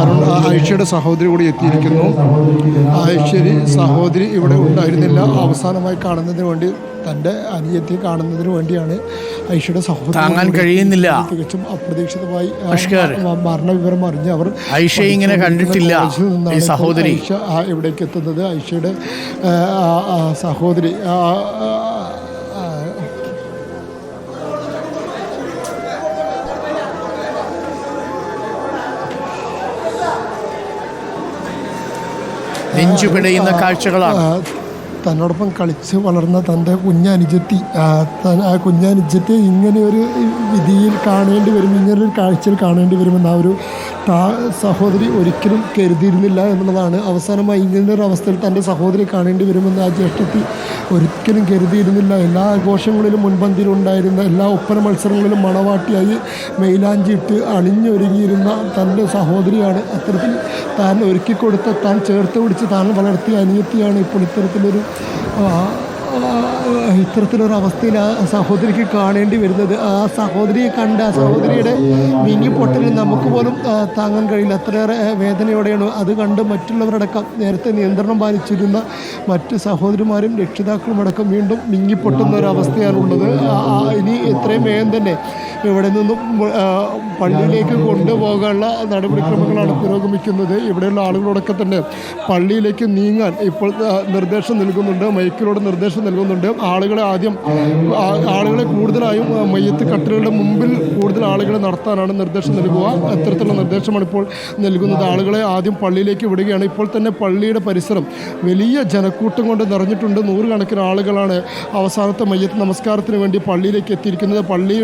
അരുൺ ആയിഷയുടെ സഹോദരി കൂടി എത്തിയിരിക്കുന്നു. ആയിഷരി സഹോദരി ഇവിടെ ഉണ്ടായിരുന്നില്ല. അവസാനമായി കാണുന്നതിന് വേണ്ടി തന്റെ അനിയത്തി കാണുന്നതിന് വേണ്ടിയാണ് ഐഷയുടെ സഹോദരി താങ്ങാൻ കഴിയുന്നില്ല. തികച്ചും അപ്രതീക്ഷിതമായി മരണവിവരം അറിഞ്ഞ് അവർ ഇങ്ങനെ കണ്ടിട്ടില്ല, ഈ സഹോദരി. ഇവിടേക്ക് എത്തുന്നത്. ഐഷയുടെ സഹോദരി നെഞ്ചു പിടയുന്ന കാഴ്ചകളാണ് തന്നോടൊപ്പം കളിച്ച് വളർന്ന തന്റെ കുഞ്ഞനുജത്തി. ആ, കുഞ്ഞനുജത്തി ഇങ്ങനെ ഒരു വിധിയിൽ കാണേണ്ടി വരും ഇങ്ങനെ ഒരു കാഴ്ചയിൽ കാണേണ്ടി വരുമെന്ന് ആ ഒരു താ- സഹോദരി ഒരിക്കലും കരുതിയിരുന്നില്ല എന്നുള്ളതാണ്. അവസാനമായി ഇങ്ങനെ ഒരു അവസ്ഥയിൽ തന്റെ സഹോദരി കാണേണ്ടി വരുമെന്ന് ആ ജ്യേഷ്ഠത്തി ഒരിക്കലും കരുതിയിരുന്നില്ല. എല്ലാ ആഘോഷങ്ങളിലും മുൻപന്തിയിലുണ്ടായിരുന്ന എല്ലാ ഒപ്പന മത്സരങ്ങളിലും മണവാട്ടിയായി മെയിലാഞ്ചിട്ട് അണിഞ്ഞൊരുങ്ങിയിരുന്ന തന്റെ സഹോദരിയാണ് അത്തരത്തിൽ താൻ ഒരുക്കിക്കൊടുത്ത താൻ ചേർത്ത് പിടിച്ച് താൻ വളർത്തിയ അനിയത്തിയാണ് ഇപ്പോൾ ഇത്തരത്തിലൊരു ഇത്തരത്തിലൊരു അവസ്ഥയിൽ ആ സഹോദരിക്ക് കാണേണ്ടി വരുന്നത്. ആ സഹോദരിയെ കണ്ട് ആ സഹോദരിയുടെ വീങ്ങിപ്പൊട്ടൽ നമുക്ക് പോലും താങ്ങാൻ കഴിയില്ല. അത്രയേറെ വേദനയോടെയാണ് അത് കണ്ട് മറ്റുള്ളവരടക്കം നേരത്തെ നിയന്ത്രണം പാലിച്ചിരുന്ന മറ്റ് സഹോദരിമാരും രക്ഷിതാക്കളും അടക്കം വീണ്ടും മിങ്ങിപ്പൊട്ടുന്ന ഒരു അവസ്ഥയാണുള്ളത് ഇനി എത്രയും വേഗം തന്നെ ഇവിടെ നിന്നും പള്ളിയിലേക്ക് കൊണ്ടുപോകാനുള്ള നടപടിക്രമങ്ങളാണ് പുരോഗമിക്കുന്നത്. ഇവിടെയുള്ള ആളുകളോടൊക്കെ തന്നെ പള്ളിയിലേക്ക് നീങ്ങാൻ ഇപ്പോൾ നിർദ്ദേശം നൽകുന്നുണ്ട്. മൈക്കിലൂടെ നിർദ്ദേശം നൽകുന്നുണ്ട്. ആളുകളെ ആദ്യം ആളുകളെ കൂടുതലായും മയ്യത്ത് കട്ടിലുകളുടെ മുമ്പിൽ കൂടുതൽ ആളുകളെ നടത്താനാണ് നിർദ്ദേശം നൽകുക. അത്തരത്തിലുള്ള നിർദ്ദേശമാണ് ഇപ്പോൾ നൽകുന്നത്. ആളുകളെ ആദ്യം പള്ളിയിലേക്ക് വിടുകയാണ്. ഇപ്പോൾ തന്നെ പള്ളിയുടെ പരിസരം വലിയ ജനക്കൂട്ടം കൊണ്ട് നിറഞ്ഞിട്ടുണ്ട്. നൂറുകണക്കിന് ആളുകളാണ് അവസാനത്തെ മയ്യത്ത് നമസ്കാരത്തിന് വേണ്ടി പള്ളിയിലേക്ക് എത്തിയിരിക്കുന്നത്. പള്ളി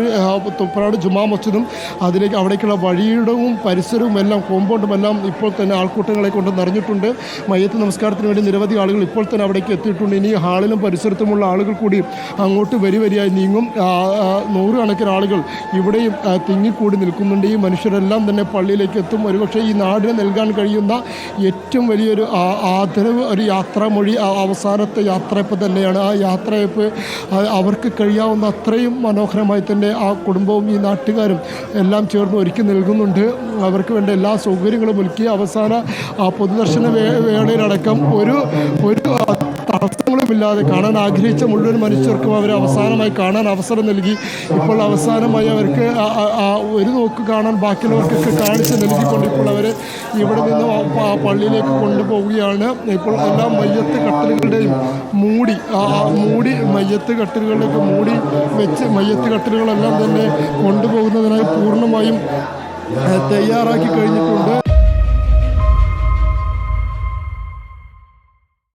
തുപ്രാട് ജുമാ മസ്ജിദും അതിലേക്ക് അവിടേക്കുള്ള വഴിയിടവും പരിസരവും എല്ലാം കോമ്പൗണ്ടും എല്ലാം ഇപ്പോൾ തന്നെ ആൾക്കൂട്ടങ്ങളെ കൊണ്ട് നിറഞ്ഞിട്ടുണ്ട്. മയ്യത്ത് നമസ്കാരത്തിന് വേണ്ടി നിരവധി ആളുകൾ ഇപ്പോൾ തന്നെ അവിടേക്ക് എത്തിയിട്ടുണ്ട്. ഇനി ഹാളിലും പരിസരത്തുമുള്ള ആളുകൾ കൂടി അങ്ങോട്ട് വരി വരിയായി നീങ്ങും. നൂറുകണക്കിന് ആളുകൾ ഇവിടെയും തിങ്ങിക്കൂടി നിൽക്കുന്നുണ്ട്. ഈ മനുഷ്യരെല്ലാം തന്നെ പള്ളിയിലേക്ക് എത്തും. ഒരുപക്ഷെ ഈ നാടിന് നൽകാൻ കഴിയുന്ന ഏറ്റവും വലിയൊരു ആദരവ് ഒരു യാത്രാമൊഴി അവസാനത്തെ യാത്രയപ്പ് തന്നെയാണ്. ആ യാത്രയപ്പ് അവർക്ക് കഴിയാവുന്ന അത്രയും മനോഹരമായി തന്നെ ആ കുടുംബവും ഈ നാട്ടുകാരും എല്ലാം ചേർന്ന് ഒരുക്കി നൽകുന്നുണ്ട്. അവർക്ക് വേണ്ട എല്ലാ സൗകര്യങ്ങളും ഒരുക്കി അവസാന ആ പൊതുദർശന വേളയിലടക്കം ഒരു ഒരു തടസ്സങ്ങളുമില്ലാതെ കാണാൻ ആഗ്രഹിച്ച മുഴുവൻ മനുഷ്യർക്കും അവരെ അവസാനമായി കാണാൻ അവസരം നൽകി. ഇപ്പോൾ അവസാനമായി അവർക്ക് ഒരു നോക്ക് കാണാൻ ബാക്കിയുള്ളവർക്കൊക്കെ കാണിച്ച് നൽകിക്കൊണ്ട് ഇപ്പോൾ അവർ ഇവിടെ നിന്ന് ആ പള്ളിയിലേക്ക് കൊണ്ടുപോവുകയാണ്. ഇപ്പോൾ എല്ലാ മയ്യത്ത് കട്ടലുകളുടെയും മൂടി ആ മൂടി മയ്യത്ത് കട്ടലുകളിലേക്ക് മൂടി വെച്ച് മയ്യത്ത് കട്ടലുകളെല്ലാം തന്നെ കൊണ്ടുപോകുന്നതിനായി പൂർണമായും തയ്യാറാക്കി കഴിഞ്ഞിട്ടുണ്ട്.